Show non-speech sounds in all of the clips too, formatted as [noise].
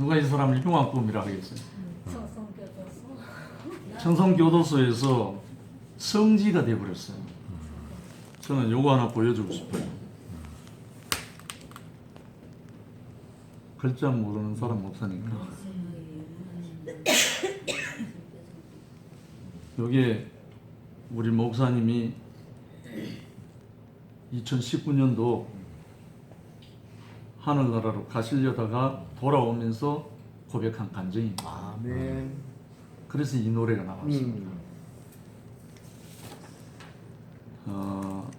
누가 이 사람을 흉악범이라 하겠어요? 성성교도소. 청송교도소에서 성지가 돼버렸어요. 저는 요거 하나 보여주고 싶어요. 글자 모르는 사람 없으니까. 요게 우리 목사님이 2019년도 하늘나라로 가시려다가 돌아오면서 고백한 간증입니다. 아멘. 그래서 이 노래가 나왔어요. 음. 어,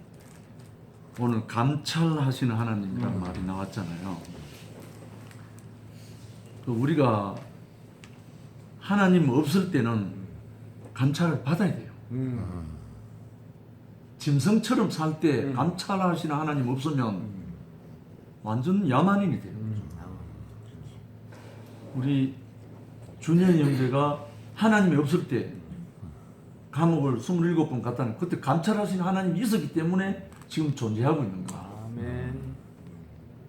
오늘 감찰하시는 하나님이라는 말이 나왔잖아요. 그 우리가 하나님 없을 때는 감찰을 받아야 돼요. 음. 짐승처럼 살때 음. 감찰하시는 하나님 없으면 완전 야만인이 돼요. 음. 우리 준현 형제가 하나님이 없을 때 감옥을 27번 갔다는 그때 감찰하시는 하나님이 있었기 때문에 지금 존재하고 있는 거야. 아멘.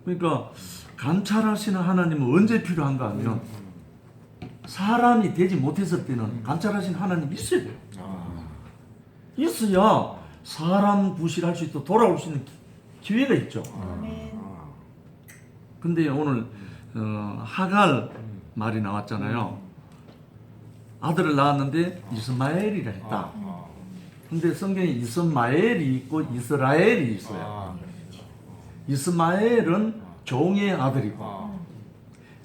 그러니까 감찰하시는 하나님은 언제 필요한가 하면 사람이 되지 못했을 때는 감찰하시는 하나님이 있어야 돼요. 아. 있어야 사람 부실할 수 있도록 돌아올 수 있는 기- 기회가 있죠. 아멘. 아. 근데 오늘 어, 하갈 말이 나왔잖아요. 아들을 낳았는데 이스마엘이라 했다. 아. 근데 성경에 이스마엘이 있고 이스라엘이 있어요. 아. 이스마엘은 종의 아들이고 아.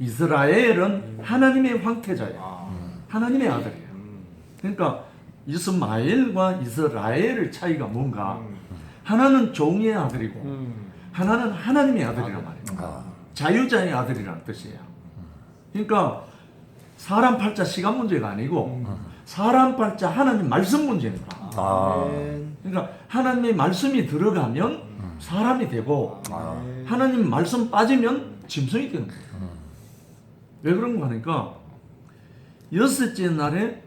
이스라엘은 하나님의 황태자예요. 아. 하나님의 아들이에요. 음. 그러니까 이스마엘과 이스라엘의 차이가 뭔가 음. 하나는 종의 아들이고 음. 하나는 하나님의 아들이란 말이에요. 아. 자유자의 아들이라는 뜻이에요. 그러니까 사람 팔자 시간 문제가 아니고 사람 팔자 하나님 말씀 거야. 아멘. 그러니까 하나님의 말씀이 들어가면 사람이 되고 아멘. 하나님 말씀 빠지면 짐승이 되는 거예요. 왜 그런가 하니까 여섯째 날에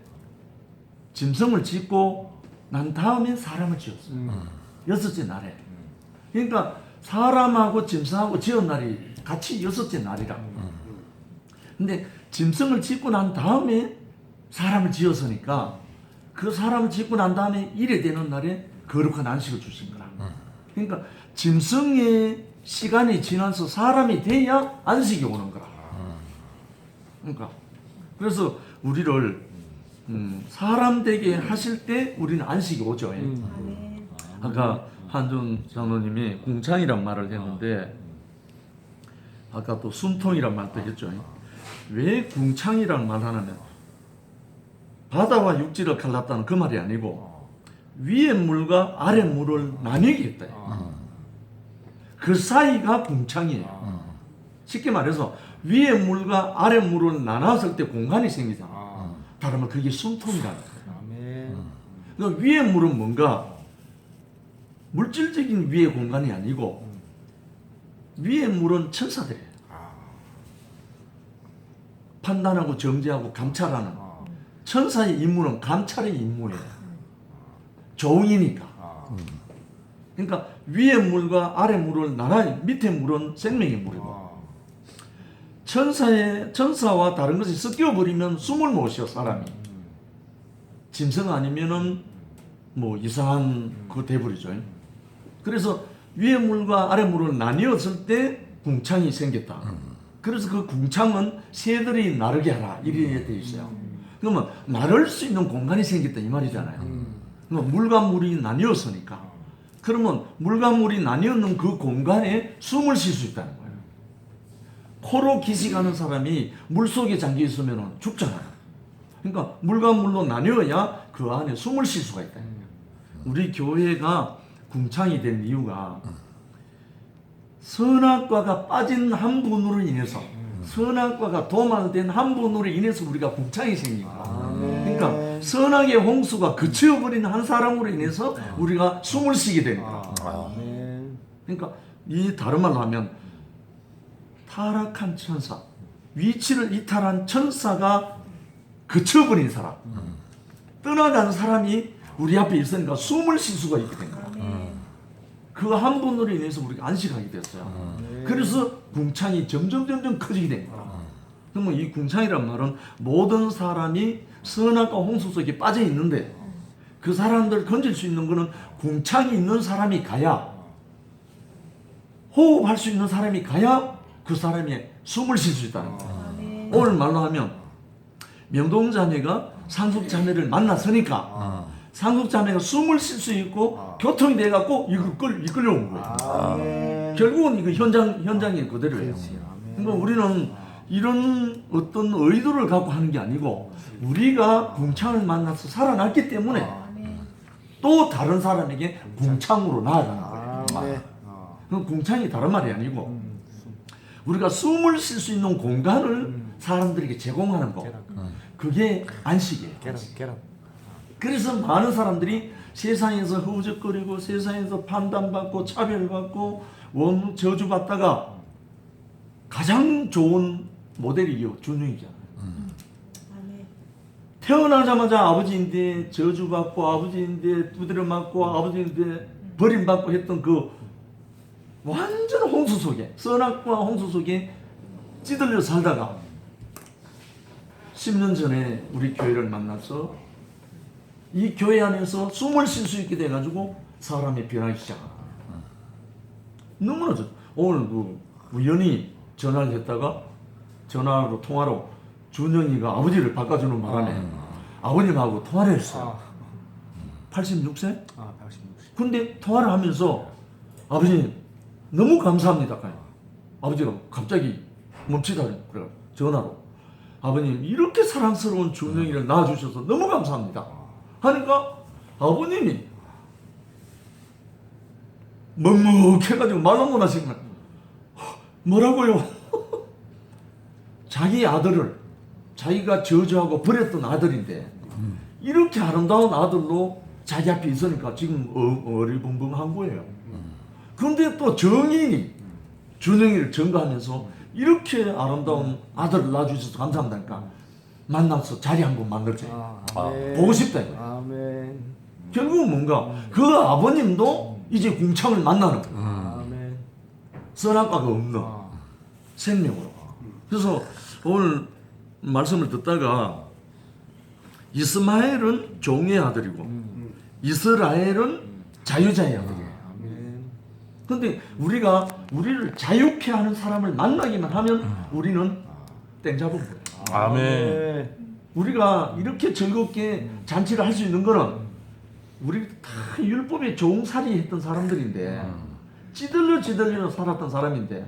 짐승을 짓고 난 다음에 사람을 지었어요. 음. 여섯째 날에. 그러니까 사람하고 짐승하고 지은 날이 같이 여섯째 날이라. 근데 짐승을 짓고 난 다음에 사람을 지었으니까 그 사람을 짓고 난 다음에 일에 되는 날에 거룩한 안식을 주신 거라. 그러니까 짐승의 시간이 지나서 사람이 돼야 안식이 오는 거라. 그러니까 그래서 우리를 음, 사람 되게 하실 때 우리는 안식이 오죠. 음. 아까 한준 장로님이 궁창이란 말을 했는데 아까 또 숨통이란 말도 했죠. 왜 궁창이란 말 하냐면 바다와 육지를 갈랐다는 그 말이 아니고 위의 물과 아래 물을 나뉘게 했다. 그 사이가 궁창이에요. 쉽게 말해서 위의 물과 아래 물을 나눴을 때 공간이 생기잖아. 아. 다른 말 그게 숨통이라는 거예요. 아멘. 그 위의 물은 뭔가 물질적인 위의 공간이 아니고 위의 물은 천사들이에요. 아. 판단하고 정죄하고 감찰하는 아. 천사의 임무는 감찰의 임무예요. 종이니까. 아. 그러니까 위의 물과 아래 물을 나란히 밑에 물은 생명의 물이고 아. 천사의 천사와 다른 것이 섞여 버리면 숨을 못 쉬어 사람이. 짐승 아니면은 뭐 이상한 그 돼버리죠. 그래서 위의 물과 아래 물을 나뉘었을 때 궁창이 생겼다. 그래서 그 궁창은 새들이 나르게 하라 이렇게 돼 있어요. 그러면 나를 수 있는 공간이 생겼다 이 말이잖아요. 그러니까 물과 물이 나뉘었으니까. 그러면 물과 물이 나뉘었는 그 공간에 숨을 쉴 수 있다는 거예요. 코로 기식하는 사람이 물 속에 잠겨 있으면 죽잖아요. 그러니까 물과 물로 나뉘어야 그 안에 숨을 쉴 수가 있다. 우리 교회가 궁창이 된 이유가 선악과가 빠진 한 분으로 인해서 선악과가 도말된 한 분으로 인해서 우리가 궁창이 생긴 거야. 아멘. 그러니까 선악의 홍수가 그치어버린 한 사람으로 인해서 우리가 숨을 쉬게 되는 거야. 아멘. 그러니까 이 다른 말로 하면 타락한 천사, 위치를 이탈한 천사가 그쳐버린 사람, 떠나간 사람이 우리 앞에 있으니까 숨을 쉴 수가 있게 된 거야. 그 한 분으로 인해서 우리가 안식하게 됐어요. 그래서 궁창이 점점 점점 커지게 된 거야. 그러면 이 궁창이란 말은 모든 사람이 선악과 홍수 속에 빠져 있는데 그 사람들 건질 수 있는 거는 궁창이 있는 사람이 가야 호흡할 수 있는 사람이 가야 그 사람이 숨을 쉴 수 있다는 거예요. 아멘. 오늘 말로 하면 명동 자매가 상숙 자매를 만났으니까 아. 상숙 자매가 숨을 쉴 수 있고 교통이 돼갖고 이걸 이끌려온 거예요. 아멘. 결국은 이거 현장 현장이 그대로예요. 그렇지. 아멘. 그러니까 우리는 이런 어떤 의도를 갖고 하는 게 아니고 우리가 궁창을 만나서 살아났기 때문에 아멘. 또 다른 사람에게 궁창으로 나아가는 거예요. 아. 그 궁창이 다른 말이 아니고 우리가 숨을 쉴 수 있는 공간을 사람들에게 제공하는 거. 그게 안식이에요. 계란 계란. 그래서 많은 사람들이 세상에서 허우적거리고 세상에서 판단받고 차별받고 원 저주받다가 가장 좋은 모델이 이 준영이잖아요. 아멘. 태어나자마자 아버지인데 저주받고 아버지인데 두드려 맞고 아버지인데 버림받고 했던 그 완전 홍수 속에 선악과 홍수 속에 찌들려 살다가 10년 전에 우리 교회를 만나서 이 교회 안에서 숨을 쉴 수 있게 돼가지고 사람이 변하기 시작하다. 너무나 좋. 오늘 그 우연히 전화를 했다가 전화로 통화로 준영이가 아버지를 바꿔주는 바람에 아 버님하고 통화를 했어요. 86세? 아, 160. 근데 통화를 하면서 아버님 너무 감사합니다. 그냥. 아버지가 갑자기 멈추다 그래 전화로 아버님 이렇게 사랑스러운 준영이를 낳아주셔서 너무 감사합니다. 하니까 아버님이 먹먹해가지고 말도 못하시는 거예요. 뭐라고요? [laughs] 자기 아들을 자기가 저주하고 버렸던 아들인데 이렇게 아름다운 아들로 자기 앞에 있으니까 지금 어, 어리벙벙한 거예요. 그런데 또 정인이 준영이를 증거하면서 이렇게 아름다운 아들을 낳아주셔서 감사한다니까 만나서 자리 한번 만들자. 아, 아, 아멘. 보고 싶다 이거예요. 아멘. 결국은 뭔가 그 아버님도 이제 궁창을 만나는 거예요. 아멘. 선악과가 없는 아. 생명으로. 그래서 오늘 말씀을 듣다가 이스마엘은 종의 아들이고 이스라엘은 자유자의 아들이에요. 아멘. 근데 우리가 우리를 자유케 하는 사람을 만나기만 하면 우리는 땡 잡은 거예요. 아멘. 우리가 이렇게 즐겁게 잔치를 할 수 있는 거는 우리 다 율법에 종살이 했던 사람들인데 찌들려 찌들려 살았던 사람인데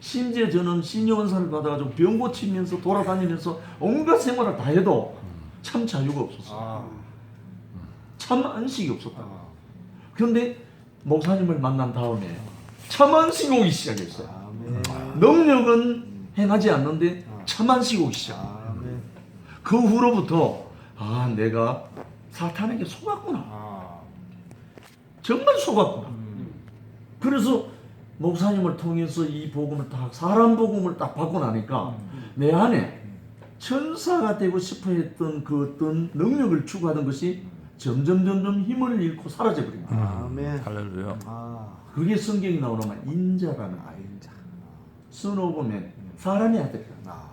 심지어 저는 신여원사를 받아가지고 병 고치면서 돌아다니면서 온갖 생활을 다 해도 참 자유가 없었어. 아. 참 안식이 없었다. 아. 그런데 목사님을 만난 다음에 참 안식이 오기 시작했어요. 능력은 행하지 않는데 참 안식이 오기 시작. 아멘. 그 후로부터 아 내가 사탄에게 속았구나. 아. 정말 속았구나. 음. 그래서 목사님을 통해서 이 복음을 딱 사람 복음을 딱 받고 나니까 내 안에 천사가 되고 싶어 했던 그 어떤 능력을 추구하던 것이 점점 점점 힘을 잃고 사라져 버린 거야. 아멘. 할렐루야. 아. 그게 성경이 나오는 인자라는 아이. 인자. 선오보면 사람의 아들이라. 아.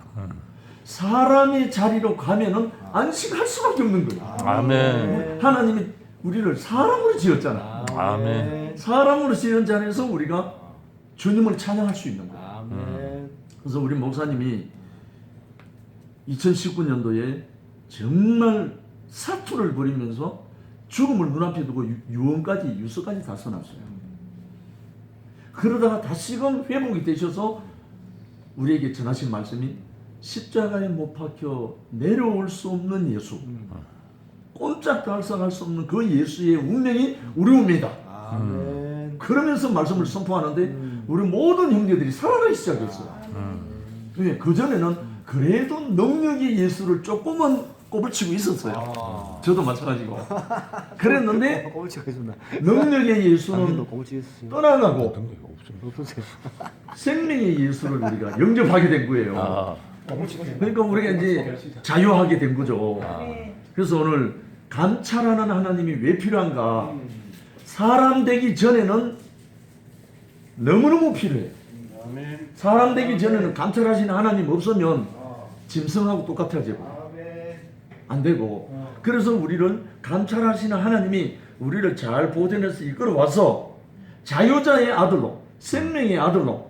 사람의 자리로 가면은 안식할 수밖에 없는 거예요. 아멘. 하나님이 우리를 사람으로 지었잖아. 아멘. 사람으로 지은 자리에서 우리가 주님을 찬양할 수 있는 거야. 아멘. 그래서 우리 목사님이 2019년도에 정말 사투를 벌이면서 죽음을 눈앞에 두고 유- 유언까지 유서까지 다 써놨어요. 그러다가 다시금 회복이 되셔서 우리에게 전하신 말씀이 십자가에 못 박혀 내려올 수 없는 예수, 꼼짝 달싹할 수 없는 그 예수의 운명이 우리 운명이다. 아멘. 그러면서 말씀을 선포하는데 우리 모든 형제들이 살아나기 시작했어요. 왜? 그전에는 그래도 능력이 예수를 조금은 꼽을 치고 있었어요. 아. 저도 마찬가지고. 그랬는데 [laughs] 꼴찌가 해준다. 능력의 당신도 예수는 꼴찌. 떠나가고 없으세요. 생명의 예수를 우리가 영접하게 된 거예요. 아, 그러니까 우리가 이제 자유하게 된 거죠. 아멘. 그래서 오늘 감찰하는 하나님이 왜 필요한가? 사람 되기 전에는 너무너무 필요해. 아멘. 사람 되기 전에는 감찰하시는 하나님 없으면 짐승하고 똑같아지고 안 되고 그래서 우리를 감찰하시는 하나님이 우리를 잘 보존해서 이끌어 와서 자유자의 아들로 생명의 아들로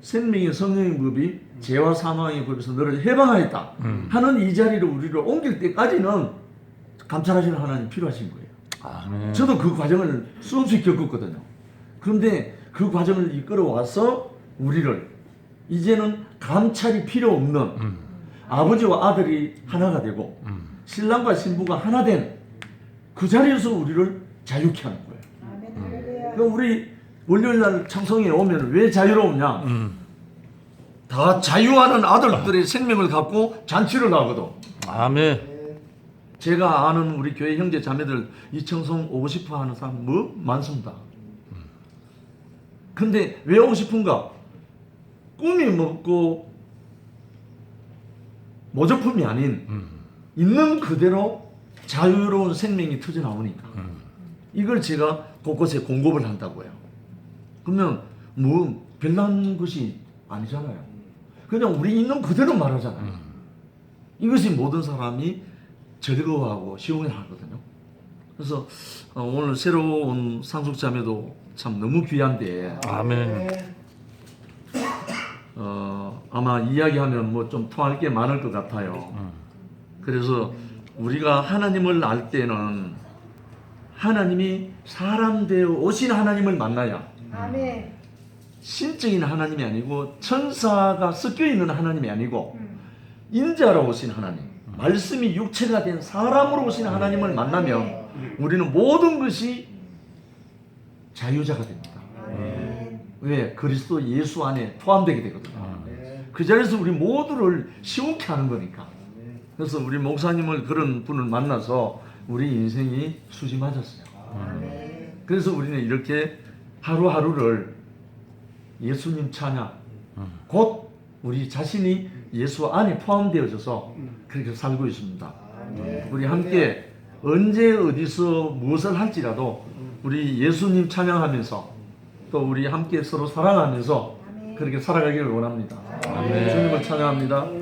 생명의 성령의 법이 죄와 사망의 법에서 너를 해방하였다 하는 이 자리를 우리를 옮길 때까지는 감찰하시는 하나님 필요하신 거예요. 아멘. 저도 그 과정을 수없이 겪었거든요. 그런데 그 과정을 이끌어 와서 우리를 이제는 감찰이 필요 없는 음. 아버지와 아들이 하나가 되고 음. 신랑과 신부가 하나 된 그 자리에서 우리를 자유케 하는 거예요. 할렐루야. 그러니까 우리 월요일 날 청송에 오면 왜 자유로우냐? 음. 다 자유하는 아들들의 생명을 갖고 잔치를 하거든. 아멘. 제가 아는 우리 교회 형제 자매들 이 청송 오고 싶어 하는 사람 뭐 많습니다. 근데 왜 오고 싶은가? 꿈이 먹고 모조품이 아닌 음. 있는 그대로 자유로운 생명이 터져 나오니까 음. 이걸 제가 곳곳에 공급을 한다고요. 그러면 뭐 별난 것이 아니잖아요. 그냥 우리 있는 그대로 말하잖아요. 음. 이것이 모든 사람이 즐거워하고 시원해하거든요. 그래서 어, 오늘 새로운 상속자매도 참 너무 귀한데 아멘. 어, 아마 이야기하면 뭐 좀 통할 게 많을 것 같아요. 그래서 우리가 하나님을 알 때는 하나님이 사람 되어 오신 하나님을 만나야 아멘. 신적인 하나님이 아니고 천사가 섞여 있는 하나님이 아니고 음. 인자로 오신 하나님, 말씀이 육체가 된 사람으로 오신 하나님을 만나면 우리는 모든 것이 자유자가 됩니다. 왜? 그리스도 예수 안에 포함되게 되거든요. 그 자리에서 우리 모두를 시원케 하는 거니까. 그래서 우리 목사님을 그런 분을 만나서 우리 인생이 수지 맞았어요. 아멘. 그래서 우리는 이렇게 하루하루를 예수님 찬양, 곧 우리 자신이 예수 안에 포함되어져서 그렇게 살고 있습니다. 우리 함께 언제 어디서 무엇을 할지라도 우리 예수님 찬양하면서 또 우리 함께 서로 사랑하면서 그렇게 살아가기를 원합니다. 예수님을 찬양합니다.